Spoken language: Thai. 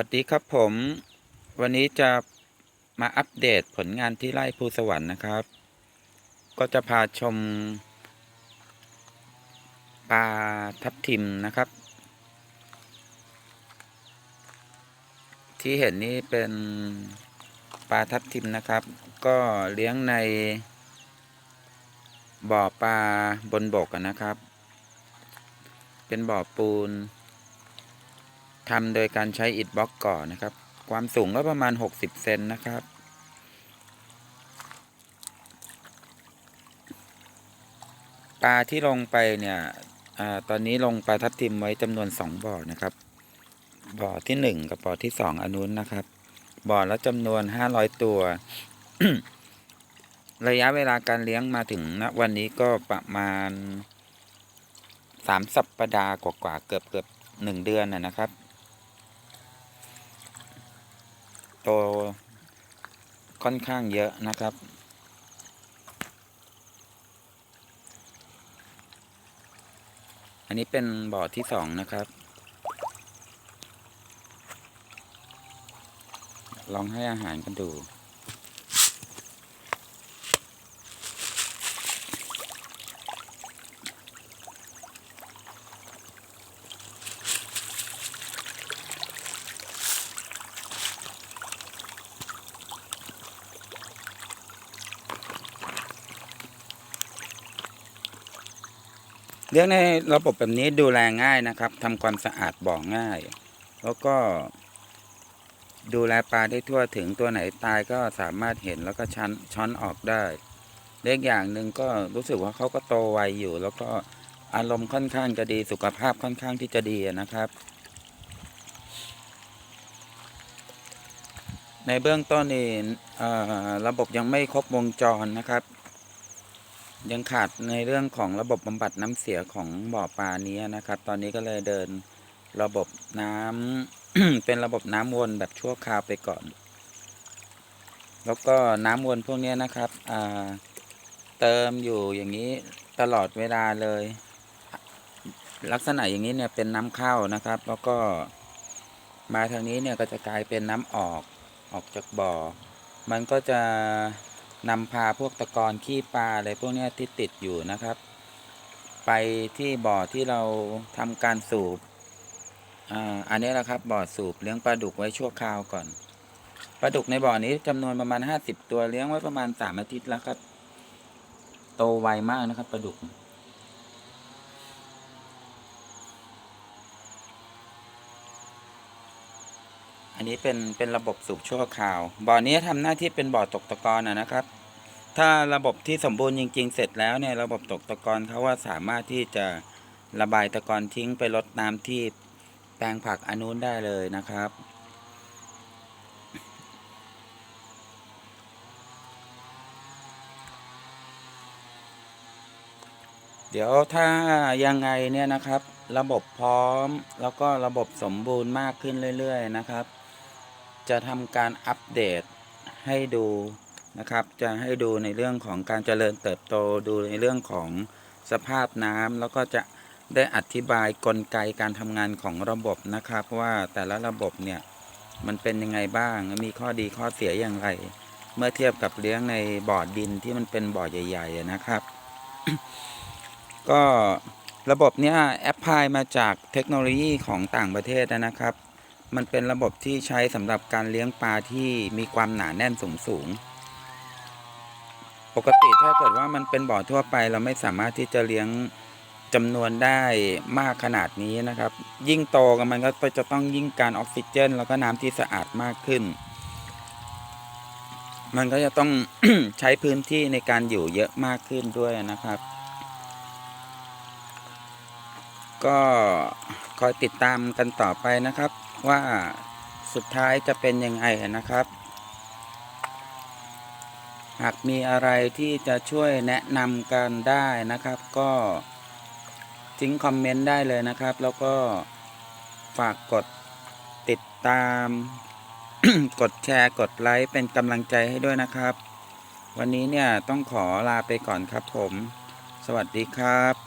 วัสดีครับผมวันนี้จะมาอัปเดตผลงานที่ไร่ภูสวรรค์นะครับ ก็จะพาชมปลาทับทิมนะครับ ที่เห็นนี่เป็นปลาทับทิมนะครับ ก็เลี้ยงในบ่อปลาบนบกนะครับ เป็นบ่อปูน ทำโดยการใช้อิฐบล็อกก่อนนะครับ ความสูงก็ประมาณ 60 เซนนะครับ ปลาที่ลงไปเนี่ยอตอนนี้ลงปลาทับทิมไว้จำนวน 2 บ่อนะครับ บ่อที่ 1 กับบ่อที่ 2 อนนุนนะครับ บ่อละจำนวน 500 ตัว ระยะเวลาการเลี้ยงมาถึงณวันนี้ก็ประมาณ 3 สัปปดาห์กว่าๆเกือบเกือบหนึ่งเดือนนะครับ โตค่อนข้างเยอะนะครับ อันนี้เป็นบ่อที่สองนะครับ ลองให้อาหารกันดู ลี้ยงในระบบแบบนี้ดูแลง่ายนะครับทำความสะอาดบ่อง่าย แล้วก็ ดูแลปลาได้ทั่วถึงตัวไหนตายก็สามารถเห็นแล้วก็ช้อนช้อนออกได้เล็กอย่างหนึ่งก็รู้สึกว่าเขาก็โตไวอยู่ แล้วก็อารมณ์ค่อนข้างจะดีสุขภาพค่อนข้างที่จะดีนะครับ ในเบื้องต้นนี่ระบบยังไม่ครบวงจรนะครับ ยังขาดในเรื่องของระบบบำบัดน้ำเสียของบ่อปลานี้นะครับ ตอนนี้ก็เลยเดินระบบน้ำ เป็นระบบน้ำวนแบบชั่วคราวไปก่อน แล้วก็น้ำวนพวกนี้นะครับเติมอยู่อย่างนี้ตลอดเวลาเลย ลักษณะอย่างนี้เนี่ยเป็นน้ำเข้านะครับ แล้วก็มาทางนี้เนี่ยก็จะกลายเป็นน้ำออกออกจากบ่อ มันก็จะ นำพาพวกตะกอนขี้ปลาอะไรพวกนี้ที่ติดอยู่นะครับ ไปที่บ่อที่เราทำการสูบอันนี้แหละครับบ่อสูบเลี้ยงปลาดุกไว้ชั่วคราวก่อนปลาดุกในบ่อนี้จำนวนประมาณห้าสิบตัวเลี้ยงไว้ประมาณสามอาทิตย์แล้วครับ โตไวมากนะครับปลาดุก อันนี้เป็นเป็นระบบสูบชั่วคราว บ่อนี้ทำหน้าที่เป็นบ่อตกตะกอนนะครับ ถ้าระบบที่สมบูรณ์จริง ๆ เสร็จแล้วเนี่ยระบบตกตะกอนเขาว่าสามารถที่จะระบายตะกอนทิ้งไปลดน้ำที่แปลงผักอนุนได้เลยนะครับเดี๋ยวถ้ายังไงเนี่ยนะครับ ระบบพร้อมแล้วก็ระบบสมบูรณ์มากขึ้นเรื่อย ๆ นะครับ จะทำการอัปเดตให้ดูนะครับ จะให้ดูในเรื่องของการเจริญเติบโตดูในเรื่องของสภาพน้ำแล้วก็จะได้อธิบายกลไกการทำงานของระบบนะครับ ว่าแต่ละระบบเนี่ยมันเป็นยังไงบ้างมีข้อดีข้อเสียอย่างไร เมื่อเทียบกับเลี้ยงในบ่อดินที่มันเป็นบ่อใหญ่ ๆ นะครับ ก็ระบบเนี้ยแอปพลายมาจากเทคโนโลยีของต่างประเทศนะครับ มันเป็นระบบที่ใช้สำหรับการเลี้ยงปลาที่มีความหนาแน่นสูงสูง ปกติถ้าเกิดว่ามันเป็นบ่อทั่วไป เราไม่สามารถที่จะเลี้ยงจำนวนได้มากขนาดนี้นะครับ ยิ่งโตกันมันก็จะต้องยิ่งการออกซิเจน แล้วก็น้ำที่สะอาดมากขึ้น มันก็จะต้องใช้พื้นที่ในการอยู่เยอะมากขึ้นด้วยนะครับ ก็ คอยติดตามกันต่อไปนะครับ ว่าสุดท้ายจะเป็นยังไงนะครับ หากมีอะไรที่จะช่วยแนะนำกันได้นะครับ ก็ทิ้งคอมเมนต์ได้เลยนะครับ แล้วก็ฝากกดติดตาม กดแชร์กดไลค์เป็นกำลังใจให้ด้วยนะครับ วันนี้เนี่ยต้องขอลาไปก่อนครับผม สวัสดีครับ